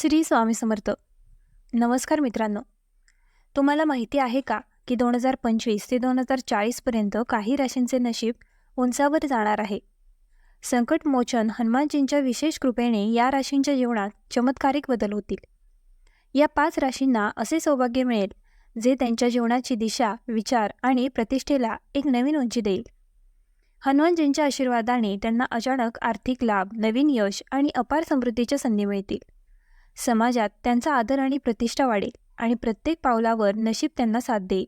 श्री स्वामी समर्थ. नमस्कार मित्रांनो. तुम्हाला माहिती आहे का की दोन हजार पंचवीस ते दोन हजार चाळीसपर्यंत काही राशींचे नशीब उंचावर जाणार आहे. संकटमोचन हनुमानजींच्या विशेष कृपेने या राशींच्या जीवनात चमत्कारिक बदल होतील. या पाच राशींना असे सौभाग्य मिळेल जे त्यांच्या जीवनाची दिशा विचार आणि प्रतिष्ठेला एक नवीन उंची देईल. हनुमानजींच्या आशीर्वादाने त्यांना अचानक आर्थिक लाभ नवीन यश आणि अपार समृद्धीच्या संधी मिळतील. समाजात त्यांचा आदर आणि प्रतिष्ठा वाढेल आणि प्रत्येक पावलावर नशीब त्यांना साथ देईल.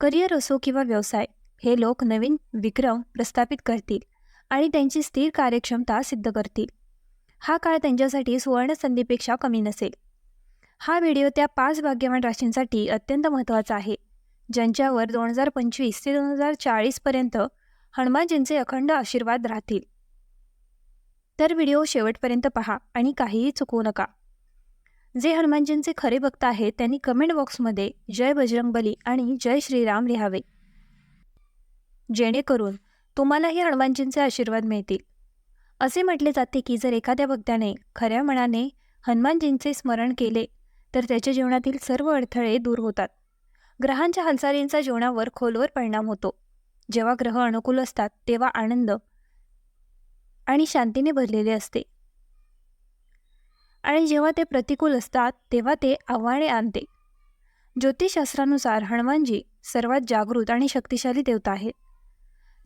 करिअर असो किंवा व्यवसाय हे लोक नवीन विक्रम प्रस्थापित करतील आणि त्यांची स्थिर कार्यक्षमता सिद्ध करतील. हा काळ त्यांच्यासाठी सुवर्ण संधीपेक्षा कमी नसेल. हा व्हिडिओ त्या पाच भाग्यवान राशींसाठी अत्यंत महत्त्वाचा आहे ज्यांच्यावर दोन हजार पंचवीस ते दोन हजार चाळीसपर्यंत हनुमानजींचे अखंड आशीर्वाद राहतील. तर व्हिडिओ शेवटपर्यंत पहा आणि काहीही चुकवू नका. जे हनुमानजींचे खरे भक्त आहेत त्यांनी कमेंट बॉक्समध्ये जय बजरंगबली आणि जय श्रीराम लिहावे. जेणेकरून तुम्हालाही हनुमानजींचे आशीर्वाद मिळतील. असे म्हटले जाते की जर एखाद्या भक्ताने खऱ्या मनाने हनुमानजींचे स्मरण केले तर त्याच्या जीवनातील सर्व अडथळे दूर होतात. ग्रहांच्या हालचालींचा जीवनावर खोलवर परिणाम होतो. जेव्हा ग्रह अनुकूल असतात तेव्हा आनंद आणि शांतीने भरलेले असते. आणि जेव्हा ते प्रतिकूल असतात तेव्हा ते आव्हाने आणते. ज्योतिषशास्त्रानुसार हनुमानजी सर्वात जागृत आणि शक्तिशाली देवता आहेत.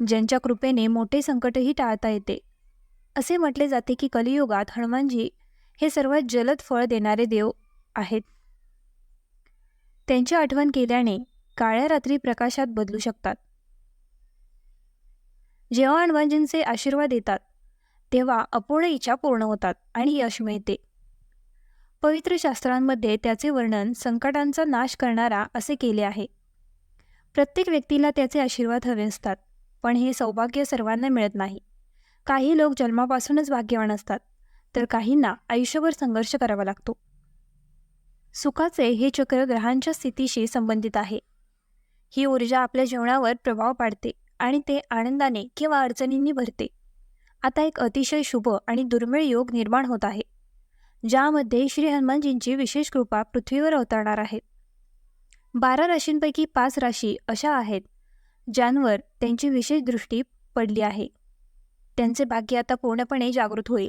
ज्यांच्या कृपेने मोठे संकटही टाळता येते. असे म्हटले जाते की कलियुगात हनुमानजी हे सर्वात जलद फळ देणारे देव आहेत. त्यांची आठवण केल्याने काळ्या रात्री प्रकाशात बदलू शकतात. जेव्हा हनुमानजींचे आशीर्वाद येतात तेव्हा अपूर्ण इच्छा पूर्ण होतात आणि यश मिळते. पवित्र शास्त्रांमध्ये त्याचे वर्णन संकटांचा नाश करणारा असे केले आहे. प्रत्येक व्यक्तीला त्याचे आशीर्वाद हवे असतात पण हे सौभाग्य सर्वांना मिळत नाही. काही लोक जन्मापासूनच भाग्यवान असतात तर काहींना आयुष्यभर संघर्ष करावा लागतो. सुखाचे हे चक्र ग्रहांच्या स्थितीशी संबंधित आहे. ही ऊर्जा आपल्या जीवनावर प्रभाव पाडते आणि ते आनंदाने किंवा अडचणींनी भरते. आता एक अतिशय शुभ आणि दुर्मिळ योग निर्माण होत आहे. ज्यामध्ये श्री हनुमानजींची विशेष कृपा पृथ्वीवर अवतरणार आहे. बारा राशींपैकी पाच राशी अशा आहेत ज्यांवर त्यांची विशेष दृष्टी पडली आहे. त्यांचे भाग्य आता पूर्णपणे जागृत होईल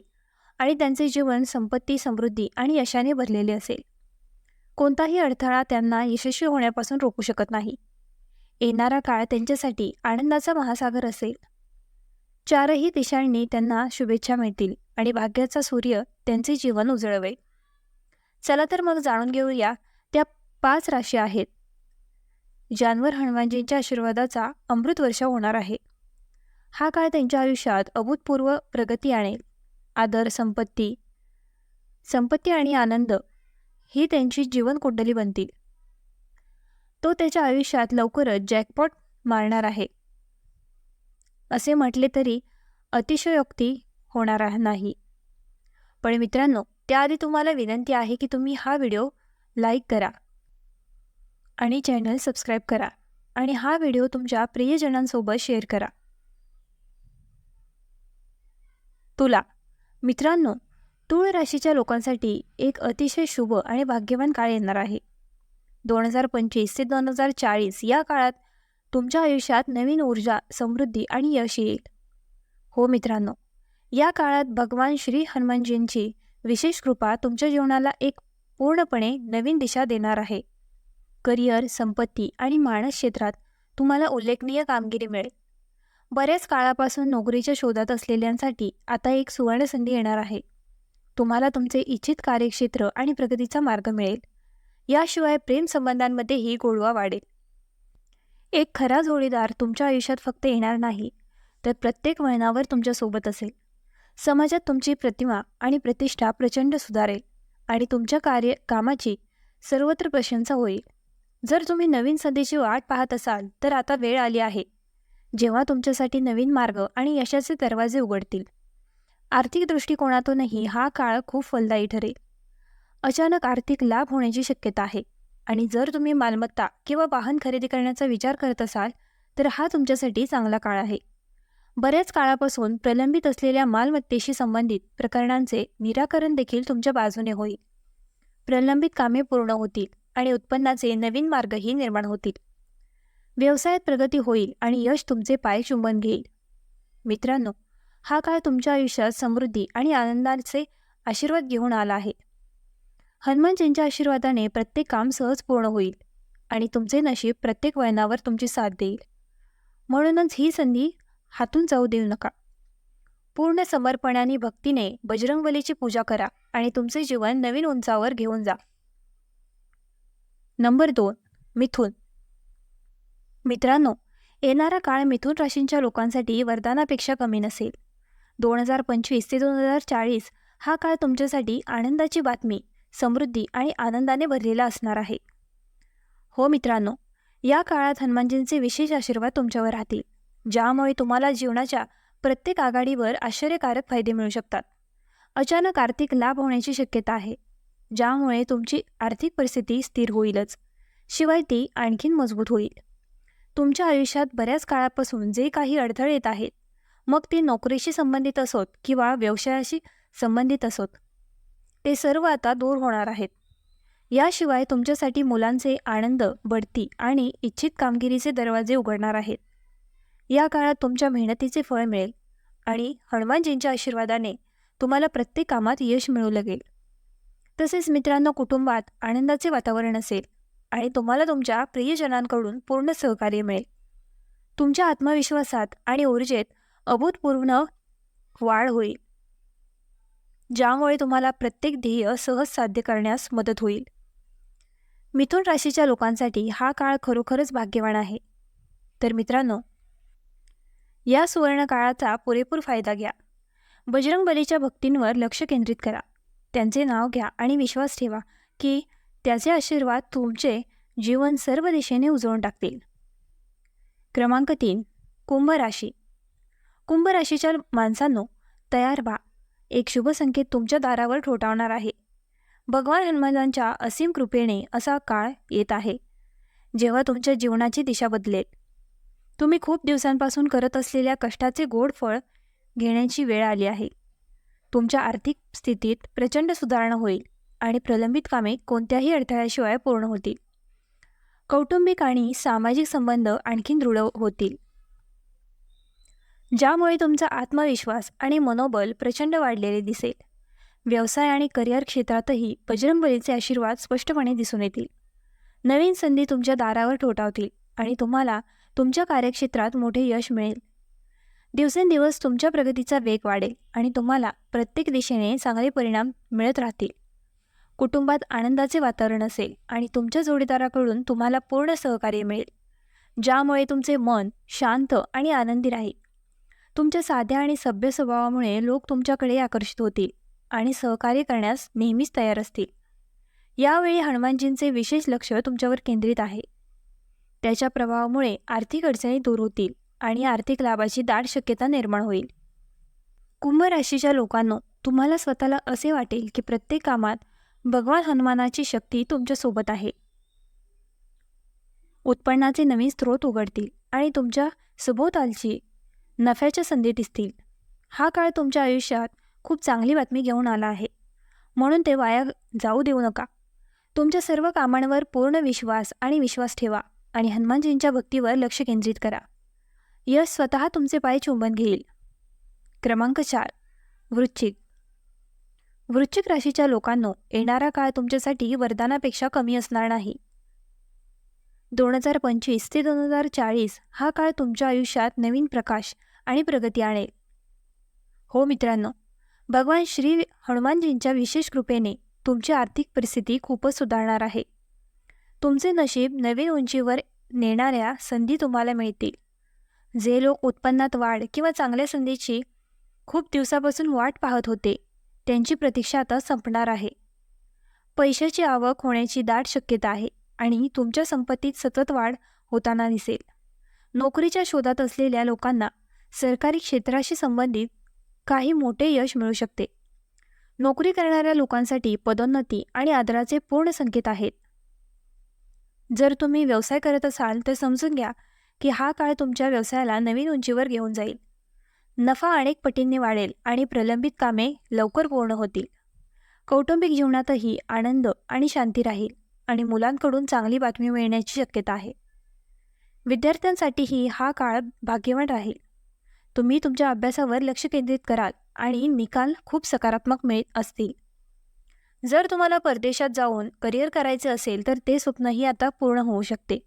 आणि त्यांचे जीवन संपत्ती समृद्धी आणि यशाने भरलेले असेल. कोणताही अडथळा त्यांना यशस्वी होण्यापासून रोखू शकत नाही. येणारा काळ त्यांच्यासाठी आनंदाचा महासागर असेल. चारही दिशांनी त्यांना शुभेच्छा मिळतील आणि भाग्याचा सूर्य त्यांचे जीवन उजळवेल चला तर मग जाणून घेऊया त्या पाच राशी आहेत. ज्यांवर हनुमानजींच्या आशीर्वादाचा अमृत वर्ष होणार आहे. हा काळ त्यांच्या आयुष्यात अभूतपूर्व प्रगती आणेल. आदर संपत्ती संपत्ती आणि आनंद ही त्यांची जीवनकुंडली बनतील. तो त्याच्या आयुष्यात लवकरच जॅकपॉट मारणार आहे. असे म्हटले तरी अतिशयोक्ती होणार नाही. पण मित्रांनो त्याआधी तुम्हाला विनंती आहे की तुम्ही हा व्हिडिओ लाईक करा आणि चॅनल सबस्क्राईब करा आणि हा व्हिडिओ तुमच्या प्रियजनांसोबत शेअर करा. तुला मित्रांनो तूळ राशीच्या लोकांसाठी एक अतिशय शुभ आणि भाग्यवान काळ येणार आहे. दोन हजार पंचवीस ते दोन हजार चाळीस या काळात तुमच्या आयुष्यात नवीन ऊर्जा समृद्धी आणि यश येईल. हो मित्रांनो या काळात भगवान श्री हनुमानजींची विशेष कृपा तुमच्या जीवनाला एक पूर्णपणे नवीन दिशा देणार आहे. करिअर संपत्ती आणि मानस क्षेत्रात तुम्हाला उल्लेखनीय कामगिरी मिळेल. बऱ्याच काळापासून नोकरीच्या शोधात असलेल्यांसाठी आता एक सुवर्ण संधी येणार आहे. तुम्हाला तुमचे इच्छित कार्यक्षेत्र आणि प्रगतीचा मार्ग मिळेल. याशिवाय प्रेमसंबंधांमध्येही गोडवा वाढेल. एक खरा जोडीदार तुमच्या आयुष्यात फक्त येणार नाही तर प्रत्येक वळणावर तुमच्यासोबत असेल. समाजात तुमची प्रतिमा आणि प्रतिष्ठा प्रचंड सुधारेल आणि तुमच्या कार्य कामाची सर्वत्र प्रशंसा होईल. जर तुम्ही नवीन संधीची वाट पाहत असाल तर आता वेळ आली आहे. जेव्हा तुमच्यासाठी नवीन मार्ग आणि यशाचे दरवाजे उघडतील. आर्थिक दृष्टिकोनातूनही हा काळ खूप फलदायी ठरेल. अचानक आर्थिक लाभ होण्याची शक्यता आहे आणि जर तुम्ही मालमत्ता किंवा वाहन खरेदी करण्याचा विचार करत असाल तर हा तुमच्यासाठी चांगला काळ आहे. बऱ्याच काळापासून प्रलंबित असलेल्या मालमत्तेशी संबंधित प्रकरणांचे निराकरण देखील तुमच्या बाजूने होईल. प्रलंबित कामे पूर्ण होतील आणि उत्पन्नाचे नवीन मार्गही निर्माण होतील. व्यवसायात प्रगती होईल आणि यश तुमचे पाय चुंबन घेईल. मित्रांनो हा काळ तुमच्या आयुष्यात समृद्धी आणि आनंदाचे आशीर्वाद घेऊन आला आहे. हनुमानजींच्या आशीर्वादाने प्रत्येक काम सहज पूर्ण होईल आणि तुमचे नशीब प्रत्येक वळणावर तुमची साथ देईल. म्हणूनच ही संधी हातून जाऊ देऊ नका. पूर्ण समर्पणाने भक्तीने बजरंगबलीची पूजा करा आणि तुमचे जीवन नवीन उंचावर घेऊन जा. नंबर दोन मिथुन. मित्रांनो येणारा काळ मिथुन राशींच्या लोकांसाठी वरदानापेक्षा कमी नसेल. दोन हजार पंचवीस ते दोन हजार चाळीस हा काळ तुमच्यासाठी आनंदाची बातमी समृद्धी आणि आनंदाने भरलेला असणार आहे. हो मित्रांनो या काळात हनुमानजींचे विशेष आशीर्वाद तुमच्यावर राहतील. ज्यामुळे तुम्हाला जीवनाच्या प्रत्येक आघाडीवर आश्चर्यकारक फायदे मिळू शकतात. अचानक आर्थिक लाभ होण्याची शक्यता आहे ज्यामुळे तुमची आर्थिक परिस्थिती स्थिर होईलच. शिवाय ती आणखीन मजबूत होईल. तुमच्या आयुष्यात बऱ्याच काळापासून जे काही अडथळे येत आहेत मग ते नोकरीशी संबंधित असोत किंवा व्यवसायाशी संबंधित असोत. ते सर्व आता दूर होणार आहेत. याशिवाय तुमच्यासाठी मुलांचे आनंद बढती आणि इच्छित कामगिरीचे दरवाजे उघडणार आहेत. या काळात तुमच्या मेहनतीचे फळ मिळेल आणि हनुमानजींच्या आशीर्वादाने तुम्हाला प्रत्येक कामात यश मिळू लागेल. तसेच मित्रांनो कुटुंबात आनंदाचे वातावरण असेल आणि तुम्हाला तुमच्या प्रियजनांकडून पूर्ण सहकार्य मिळेल. तुमच्या आत्मविश्वासात आणि ऊर्जेत अभूतपूर्व वाढ होईल ज्यामुळे तुम्हाला प्रत्येक ध्येय सहज साध्य करण्यास मदत होईल. मिथुन राशीच्या लोकांसाठी हा काळ खरोखरच भाग्यवान आहे. तर मित्रांनो या सुवर्ण काळाचा पुरेपूर फायदा घ्या. बजरंग बलीच्या भक्तींवर लक्ष केंद्रित करा. त्यांचे नाव घ्या आणि विश्वास ठेवा की त्याचे आशीर्वाद तुमचे जीवन सर्व दिशेने उजळून टाकतील. क्रमांक तीन कुंभ राशी कुंभ राशीच्या माणसांनो तयार व्हा. एक शुभ संकेत तुमच्या दारावर ठोठावणार आहे. भगवान हनुमानांच्या असीम कृपेने असा काळ येत आहे. जेव्हा तुमच्या जीवनाची दिशा बदलेल. तुम्ही खूप दिवसांपासून करत असलेल्या कष्टाचे गोड फळ घेण्याची वेळ आली आहे. तुमच्या आर्थिक स्थितीत प्रचंड सुधारणा होईल आणि प्रलंबित कामे कोणत्याही अडथळ्याशिवाय पूर्ण होतील. कौटुंबिक आणि सामाजिक संबंध आणखी दृढ होतील. ज्यामुळे तुमचा आत्मविश्वास आणि मनोबल प्रचंड वाढलेले दिसेल. व्यवसाय आणि करिअर क्षेत्रातही बजरंगबलीचे आशीर्वाद स्पष्टपणे दिसून येतील. नवीन संधी तुमच्या दारावर ठोठावतील आणि तुम्हाला तुमच्या कार्यक्षेत्रात मोठे यश मिळेल. दिवसेंदिवस तुमच्या प्रगतीचा वेग वाढेल आणि तुम्हाला प्रत्येक दिशेने चांगले परिणाम मिळत राहतील. कुटुंबात आनंदाचे वातावरण असेल आणि तुमच्या जोडीदाराकडून तुम्हाला पूर्ण सहकार्य मिळेल. ज्यामुळे तुमचे मन शांत आणि आनंदी राहील. तुमच्या साध्या आणि सभ्य स्वभावामुळे लोक तुमच्याकडे आकर्षित होतील आणि सहकार्य करण्यास नेहमीच तयार असतील. यावेळी हनुमानजींचे विशेष लक्ष तुमच्यावर केंद्रित आहे. त्याच्या प्रभावामुळे आर्थिक अडचणी दूर होतील आणि आर्थिक लाभाची दाट शक्यता निर्माण होईल. कुंभ राशीच्या लोकांनो तुम्हाला स्वतःला असे वाटेल की प्रत्येक कामात भगवान हनुमानाची शक्ती तुमच्यासोबत आहे. उत्पन्नाचे नवीन स्रोत उघडतील आणि तुमच्या सभोवतालची नफ्याच्या संधी दिसतील. हा काळ तुमच्या आयुष्यात खूप चांगली बातमी घेऊन आला आहे. म्हणून ते वाया जाऊ देऊ नका. तुमच्या सर्व कामांवर पूर्ण विश्वास आणि विश्वास ठेवा. आणि हनुमानजींच्या भक्तीवर लक्ष केंद्रित करा. यश स्वतः तुमचे पाय चुंबन घेईल. क्रमांक चार. वृश्चिक. वृश्चिक राशीच्या लोकांनो येणारा काळ तुमच्यासाठी वरदानापेक्षा कमी असणार नाही. दोन हजार पंचवीस ते दोन हजार चाळीस हा काळ तुमच्या आयुष्यात नवीन प्रकाश आणि प्रगती आणेल. हो मित्रांनो भगवान श्री हनुमानजींच्या विशेष कृपेने तुमची आर्थिक परिस्थिती खूपच सुधारणार आहे. तुमचे नशीब नवीन उंचीवर नेणाऱ्या संधी तुम्हाला मिळतील. जे लोक उत्पन्नात वाढ किंवा चांगल्या संधीची खूप दिवसापासून वाट पाहत होते त्यांची प्रतीक्षा आता संपणार आहे. पैशाची आवक होण्याची दाट शक्यता आहे आणि तुमच्या संपत्तीत सतत वाढ होताना दिसेल. नोकरीच्या शोधात असलेल्या लोकांना सरकारी क्षेत्राशी संबंधित काही मोठे यश मिळू शकते. नोकरी करणाऱ्या लोकांसाठी पदोन्नती आणि आदराचे पूर्ण संकेत आहेत. जर तुम्ही व्यवसाय करत असाल तर समजून घ्या की हा काळ तुमच्या व्यवसायाला नवीन उंचीवर घेऊन जाईल. नफा अनेक पटींनी वाढेल आणि प्रलंबित कामे लवकर पूर्ण होतील. कौटुंबिक जीवनातही आनंद आणि शांती राहील आणि मुलांकडून चांगली बातमी मिळण्याची शक्यता आहे. विद्यार्थ्यांसाठीही हा काळ भाग्यवान राहील. तुम्ही तुमच्या अभ्यासावर लक्ष केंद्रित कराल आणि निकाल खूप सकारात्मक मिळत असतील. जर तुम्हाला परदेशात जाऊन करिअर करायचे असेल तर ते स्वप्नही आता पूर्ण होऊ शकते.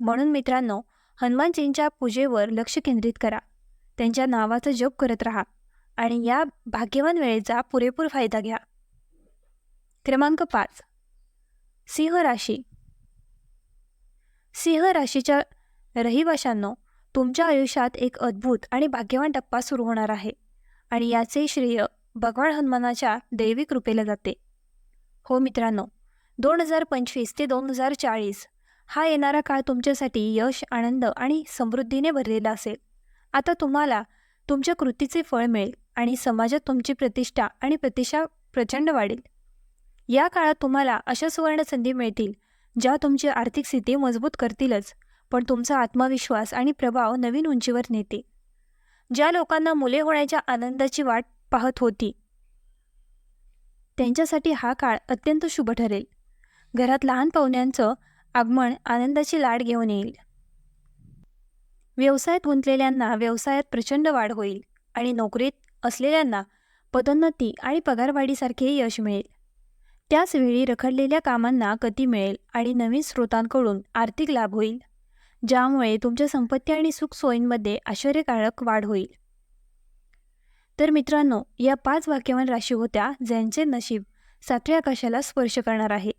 म्हणून मित्रांनो हनुमानजींच्या पूजेवर लक्ष केंद्रित करा. त्यांच्या नावाचा जप करत राहा आणि या भाग्यवान वेळेचा पुरेपूर फायदा घ्या. क्रमांक पाच. सिंह राशी. सिंह राशीच्या रहिवाशांनो तुमच्या आयुष्यात एक अद्भुत आणि भाग्यवान टप्पा सुरू होणार आहे आणि याचे श्रेय भगवान हनुमानाच्या दैवी कृपेला जाते. हो मित्रांनो दोन हजार पंचवीस ते दोन हजार चाळीस हा येणारा काळ तुमच्यासाठी यश आनंद आणि समृद्धीने भरलेला असेल. आता तुम्हाला तुमच्या कृतीचे फळ मिळेल आणि समाजात तुमची प्रतिष्ठा आणि प्रतिष्ठा प्रचंड वाढेल. या काळात तुम्हाला अशा सुवर्ण संधी मिळतील ज्या तुमची आर्थिक स्थिती मजबूत करतीलच पण तुमचा आत्मविश्वास आणि प्रभाव नवीन उंचीवर नेते. ज्या लोकांना मुले होण्याच्या आनंदाची वाट पाहत होती त्यांच्यासाठी हा काळ अत्यंत शुभ ठरेल. घरात लहान पाहुण्यांचं आगमन आनंदाची लाट घेऊन येईल. व्यवसायात गुंतलेल्यांना व्यवसायात प्रचंड वाढ होईल आणि नोकरीत असलेल्यांना पदोन्नती आणि पगारवाढीसारखे यश मिळेल. त्याचवेळी रखडलेल्या कामांना गती मिळेल आणि नवीन स्रोतांकडून आर्थिक लाभ होईल ज्यामुळे तुमच्या संपत्ती आणि सुखसोयींमध्ये आश्चर्यकारक वाढ होईल. तर मित्रांनो या पाच वाक्यवान राशी होत्या ज्यांचे नशीब सातव्या आकाशाला स्पर्श करणार आहे.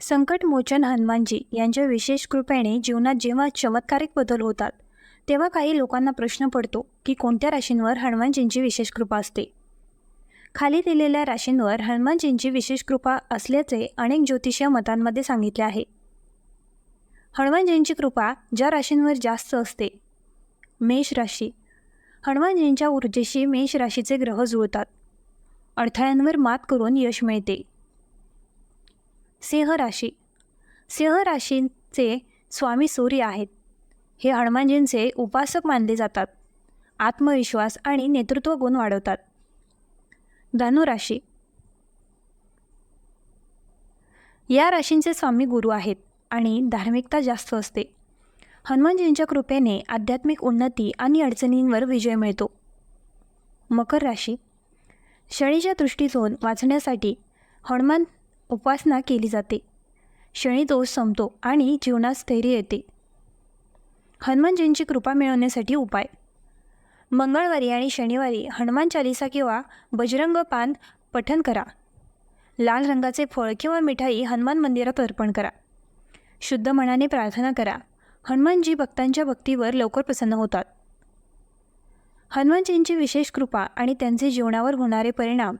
संकटमोचन हनुमानजी यांच्या विशेष कृपेने जीवनात जेव्हा चमत्कारिक बदल होतात तेव्हा काही लोकांना प्रश्न पडतो की कोणत्या राशींवर हनुमानजींची विशेष कृपा असते? खाली दिलेल्या राशींवर हनुमानजींची विशेष कृपा असल्याचे अनेक ज्योतिषीय मतांमध्ये सांगितले आहे. हनुमानजींची कृपा ज्या राशींवर जास्त असते मेष राशी हनुमानजींच्या ऊर्जेशी मेष राशीचे ग्रह जुळतात. अडथळ्यांवर मात करून यश मिळते. सिंह राशी. सिंह राशींचे स्वामी सूर्य आहेत. हे हनुमानजींचे उपासक मानले जातात. आत्मविश्वास आणि नेतृत्व गुण वाढवतात. धनुराशी या राशींचे स्वामी गुरु आहेत आणि धार्मिकता जास्त असते. हनुमानजींच्या कृपेने आध्यात्मिक उन्नती आणि अडचणींवर विजय मिळतो. मकर राशी. शनीच्या दृष्टीतून वाचण्यासाठी हनुमान उपासना केली जाते. शनी दोष संपतो आणि जीवनात स्थैर्य येते. हनुमानजींची कृपा मिळवण्यासाठी उपाय. मंगळवारी आणि शनिवारी हनुमान चालिसा किंवा बजरंग पान पठन करा. लाल रंगाचे फळ किंवा मिठाई हनुमान मंदिरात अर्पण करा. शुद्ध मनाने प्रार्थना करा. हनुमानजी भक्तांच्या भक्तीवर लवकर प्रसन्न होतात. हनुमानजींची विशेष कृपा आणि त्यांचे जीवनावर होणारे परिणाम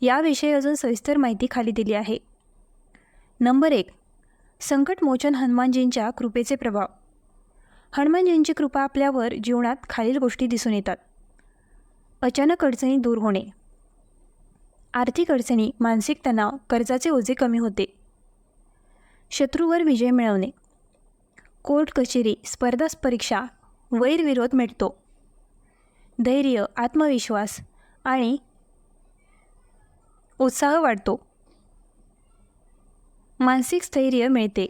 याविषयी अजून सविस्तर माहिती खाली दिली आहे. नंबर एक. संकटमोचन हनुमानजींच्या कृपेचे प्रभाव. हनुमानजींची कृपा आपल्यावर जीवनात खालील गोष्टी दिसून येतात. अचानक अडचणी दूर होणे. आर्थिक अडचणी मानसिक तणाव कर्जाचे ओझे कमी होते. शत्रूवर विजय मिळवणे. कोर्ट कचेरी स्पर्धा परीक्षा वैरविरोध मिटतो. धैर्य आत्मविश्वास आणि उत्साह वाढतो. मानसिक स्थैर्य मिळते.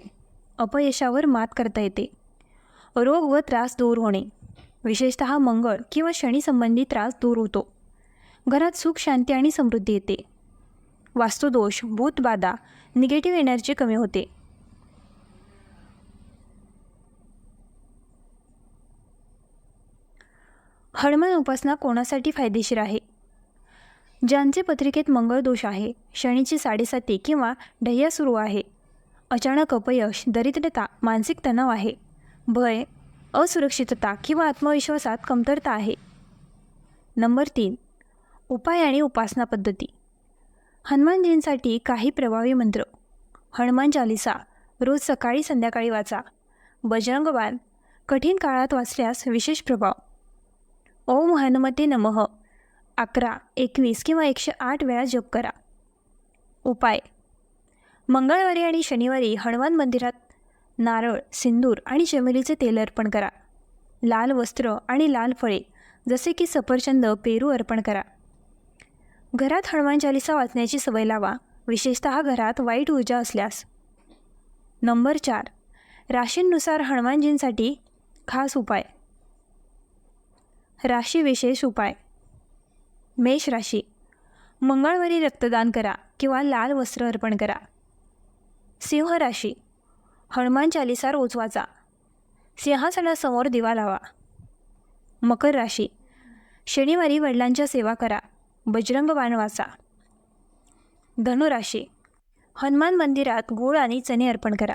अपयशावर मात करता येते. रोग व त्रास दूर होणे. विशेषत मंगळ किंवा शनीसंबंधी त्रास दूर होतो. घरात सुख शांती आणि समृद्धी येते. वास्तुदोष भूतबाधा निगेटिव्ह एनर्जी कमी होते. हनुमान उपासना कोणासाठी फायदेशीर आहे? ज्यांचे पत्रिकेत मंगळ दोष आहे शनीची साडेसाती किंवा ढय्या सुरू आहे अचानक अपयश दरिद्रता मानसिक तणाव आहे भय असुरक्षितता किंवा आत्मविश्वासात कमतरता आहे. नंबर तीन उपाय आणि उपासना पद्धती. हनुमानजींसाठी काही प्रभावी मंत्र. हनुमान चालिसा रोज सकाळी संध्याकाळी वाचा. बजरंगबाण कठीण काळात वाचल्यास विशेष प्रभाव. ओम हनुमते नमः. अकरा एकवीस किंवा एकशे आठ वेळा जप करा. उपाय. मंगळवारी आणि शनिवारी हनुमान मंदिरात नारळ सिंदूर आणि चमेलीचे तेल अर्पण करा. लाल वस्त्र आणि लाल फळे जसे की सफरचंद पेरू अर्पण करा. घरात हनुमान चालिसा वाचण्याची सवय लावा. विशेषतः घरात वाईट ऊर्जा असल्यास. नंबर चार. राशींनुसार हनुमानजींसाठी खास उपाय. राशी विशेष उपाय. मेष राशी. मंगळवारी रक्तदान करा किंवा लाल वस्त्र अर्पण करा. सिंह राशी. हनुमान चालिसा रोज वाचा. सिंहासनासमोर दिवा लावा. मकर राशी. शनिवारी वडिलांच्या सेवा करा. बजरंग बाण वाचा. धनुराशी हनुमान मंदिरात गोळ आणि चणे अर्पण करा.